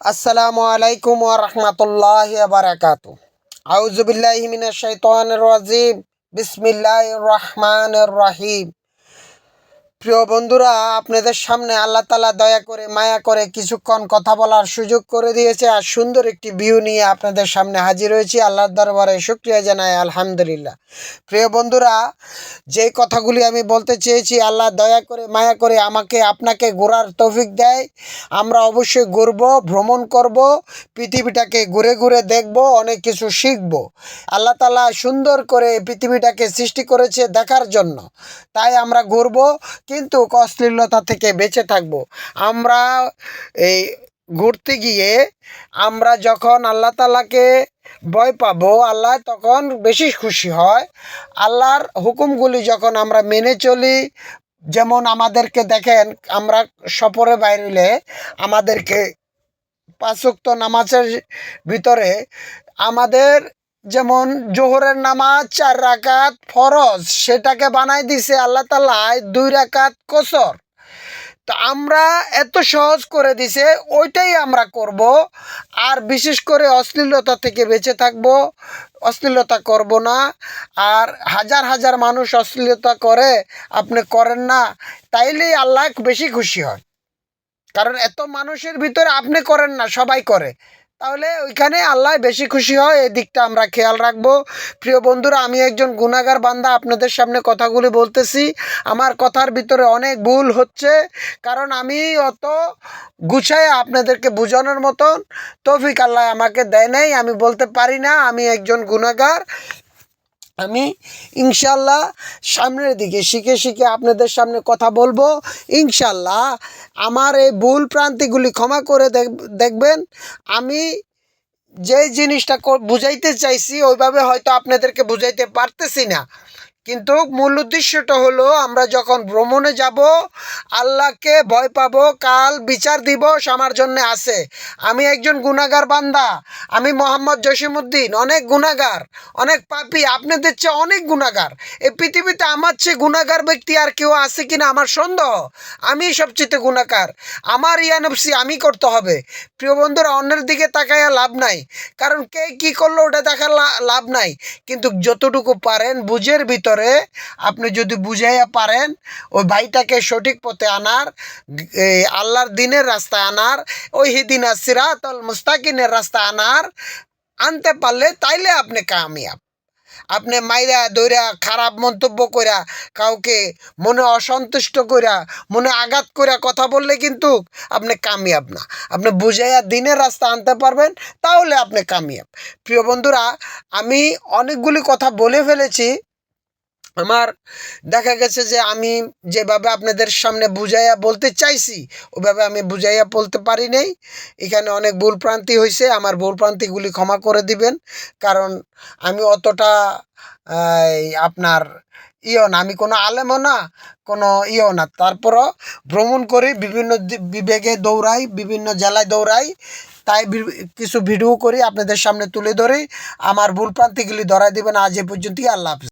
আসসালামু আলাইকুম ওয়া রাহমাতুল্লাহি ওয়া বারাকাতু আউযু বিল্লাহি মিনাশ শাইতানির রাজিম। বিসমিল্লাহির রহমানির রহিম। প্রিয় বন্ধুরা, আপনাদের সামনে আল্লাহ তালা দয়া করে, মায়া করে কিছুক্ষণ কথা বলার সুযোগ করে দিয়েছে আর সুন্দর একটি ভিউ নিয়ে আপনাদের সামনে হাজির হয়েছি। আল্লাহর দরবারে শুক্রিয়া জানাই, আলহামদুলিল্লাহ। প্রিয় বন্ধুরা যে কথাগুলি আমি বলতে চেয়েছি, আল্লাহ দয়া করে, মায়া করে আমাকে, আপনাকে ঘোরার তৌফিক দেয়। আমরা অবশ্যই ঘুরবো, ভ্রমণ করব, পৃথিবীটাকে ঘুরে ঘুরে দেখব, অনেক কিছু শিখব। আল্লাহ তালা সুন্দর করে পৃথিবীটাকে সৃষ্টি করেছে দেখার জন্য। তাই আমরা ঘুরবো কিন্তু অশ্লীলতা থেকে বেঁচে থাকব। আমরা এই ঘুরতে গিয়ে আমরা যখন আল্লাহ তালাকে ভয় পাবো, আল্লাহ তখন বেশি খুশি হয়। আল্লাহর হুকুমগুলি যখন আমরা মেনে চলি, যেমন আমাদেরকে দেখেন, আমরা সফরে বাইরে আমাদেরকে পাঁচক্ত নামাজের ভিতরে আমাদের যেমন জোহরের নামাজ চার রাকাত ফরজ, সেটাকে বানাই দিছে আল্লাহ তালায় দুই রাকাত কসর। তো আমরা এত সহজ করে দিছে, ওইটাই আমরা করব। আর বিশেষ করে অশ্লীলতা থেকে বেঁচে থাকব, অশ্লীলতা করব না। আর হাজার হাজার মানুষ অশ্লীলতা করে, আপনি করেন না, তাইলেই আল্লাহ বেশি খুশি হয়। কারণ এত মানুষের ভিতরে আপনি করেন না, সবাই করে। তাহলে ওইখানে আল্লাহ বেশি খুশি হয়, এই দিকটা আমরা খেয়াল রাখব। প্রিয় বন্ধুরা, আমি একজন গুণাগার বান্দা, আপনাদের সামনে কথাগুলি বলতেছি। আমার কথার ভিতরে অনেক ভুল হচ্ছে, কারণ আমি অত গুছাই আপনাদেরকে বোঝানোর মতন তৌফিক আল্লাহ আমাকে দেয় নাই, আমি বলতে পারি না, আমি একজন গুণাগার আমি ইনশাল্লাহ সামনের দিকে শিখে শিখে আপনাদের সামনে কথা বলব। ইনশাল্লাহ আমার এই ভুল প্রান্তিগুলি ক্ষমা করে দেখবেন। আমি যে জিনিসটা বুঝাইতে চাইছি, ওইভাবে হয়তো আপনাদেরকে বুঝাইতে পারতেছি না। কিন্তু মূল উদ্দেশ্যটা হলো, আমরা যখন ভ্রমণে যাব, আল্লাহকে ভয় পাবো, কাল বিচার দিবস আমার জন্য আছে। আমি একজন গুণাগার বান্দা, আমি মোহাম্মদ জসিমুদ্দিন অনেক গুণাগার অনেক পাপি, আপনাদের চেয়ে অনেক গুণাগার এই পৃথিবীতে আমার চেয়ে গুণাগার ব্যক্তি আর কেউ আছে কিনা আমার সন্দেহ। আমি সবচেয়ে গুণাকার আমার ইয়ানবসি আমি করতে হবে। প্রিয় বন্ধুরা, অন্যের দিকে তাকাইয়া লাভ নাই। কারণ কে কী করল, ওটা দেখার লাভ নাই। কিন্তু যতটুকু পারেন, বুঝের ভিতরে করে আপনি যদি বুঝাইয়া পারেন, ওই ভাইটাকে সঠিক পথে আনার আল্লাহর দিনের রাস্তা আনার ওই হিদিনা সিরাতল মুস্তাকিনের রাস্তা আনার, আনতে পারলে তাইলে আপনি কামিয়াব। আপনি মাইরা দৈরা খারাপ মন্তব্য কইরা, কাউকে মনে অসন্তুষ্ট কইরা, মনে আঘাত কইরা কথা বললে কিন্তু আপনি কামিয়াব না। আপনি বুঝাইয়া দিনের রাস্তা আনতে পারবেন, তাহলে আপনি কামিয়াব। প্রিয় বন্ধুরা, আমি অনেকগুলি কথা বলে ফেলেছি আমার দেখা গেছে যে আমি যেভাবে আপনাদের সামনে বুঝাইয়া বলতে চাইছি ওইভাবে আমি বুঝাইয়া বলতে পারি নাই। এখানে অনেক ভুলপ্রান্তি হয়েছে আমার ভুলপ্রান্তিগুলি ক্ষমা করে দিবেন। কারণ আমি অতটা আপনার ইও না, আমি কোনো আলেমও না, কোনো ইও না। তারপরও ভ্রমণ করি, বিভিন্ন বিবেগে দৌড়াই, বিভিন্ন জেলায় দৌড়াই, তাই কিছু ভিডিও করি, আপনাদের সামনে তুলে ধরে। আমার ভুলপ্রান্তিগুলি ধরাই দেবেন আজ এ পর্যন্তই, আল্লাহ হাফিজ।